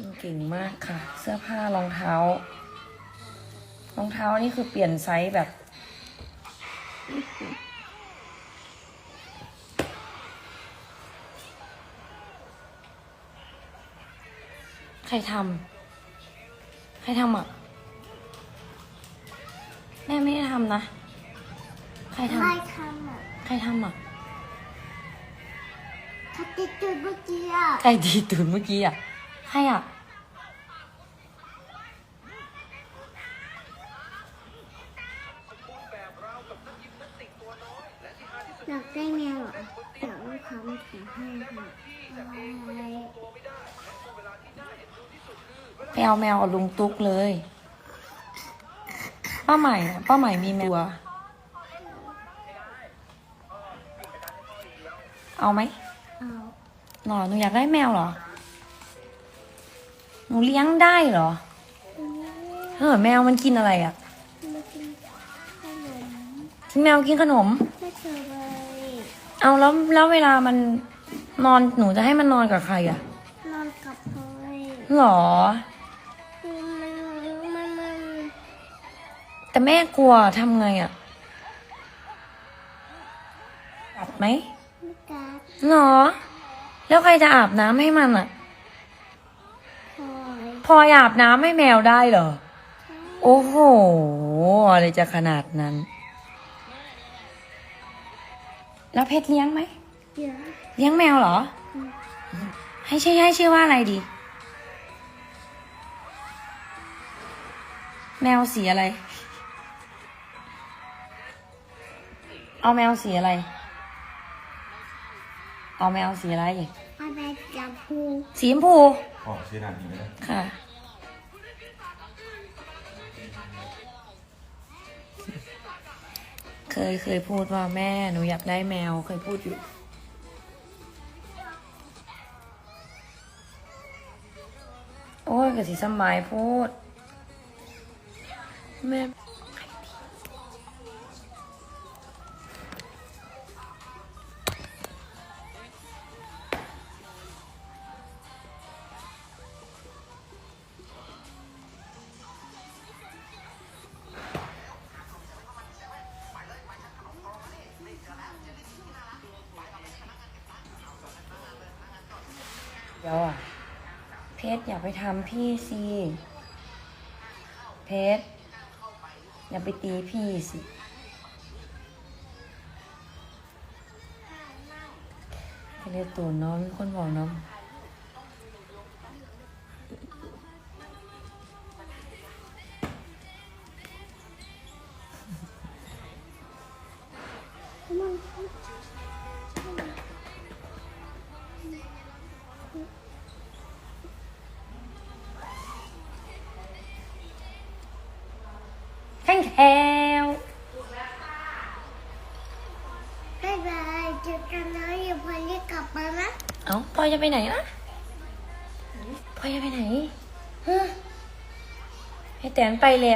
กินเก่งมากค่ะ เสื้อผ้ารองเท้า รองเท้านี่คือเปลี่ยนไซส์แบบ ใครทำใครทำอะ แม่ไม่ได้ทำนะ ใครทไม่ทำอะำใครทำอะเขาติดจุดเมื่อกี้อะใครดีตื่นเมื่อกี้อะ ใครอะอยากได้แมวเหรอเดี๋ยวลูกค้ามาถือให้ค่ะอะไรไปเอาแมวกับลุงตุ๊กเลย ป้าใหม่อะป้าใหม่มีแมว เอาไหม เอาหรอหนูอยากได้แมวเหรอ หนูเลี้ยงได้เหรอเออแมวมันกินอะไรอะ่ะมากินขนมแมวกินขนม ไม่สบายเอาแล้วแล้วเวลามันนอนหนูจะให้มันนอนกับใครอะ่ะนอนกับพลอยหรอ มันมันมันแต่แม่กลัวทำไงอะ่ะกัดไหมไม่กัดหรอ แล้วใครจะอาบน้ำให้มันอะพลอย พออาบน้ำให้แมวได้เหรอ โอ้โห อะไรจะขนาดนั้น แล้วเพชรเลี้ยงไหมเดี๋ยวเลี้ยงแมวเหรอ ให้ชื่อให้ชื่อว่าอะไรดี แมวสีอะไร เอาแมวสีอะไร เอาแมวสีอะไรอะไร จับพูสีชมพูออกชื่อร้านนี้ไม่ได้ค่ะ เคยเคยพูดว่าแม่หนูอยากได้แมวเคยพูดอยู่ โอ้ยกะสิสมัยพูดแม่ ดี๋ยวอะ เพชรอย่าไปทำพี่สิเพชรอย่าไปตีพี่สิไปเรียกตัวน้องคนบอกน้องมัน แข้งแถวบ๊ายบายเจอกันนะอย่าพลอยรีบกลับมานะเอ้าพลอยจะไปไหนนะพลอยจะไปไหนฮะให้แตนไปแล้ว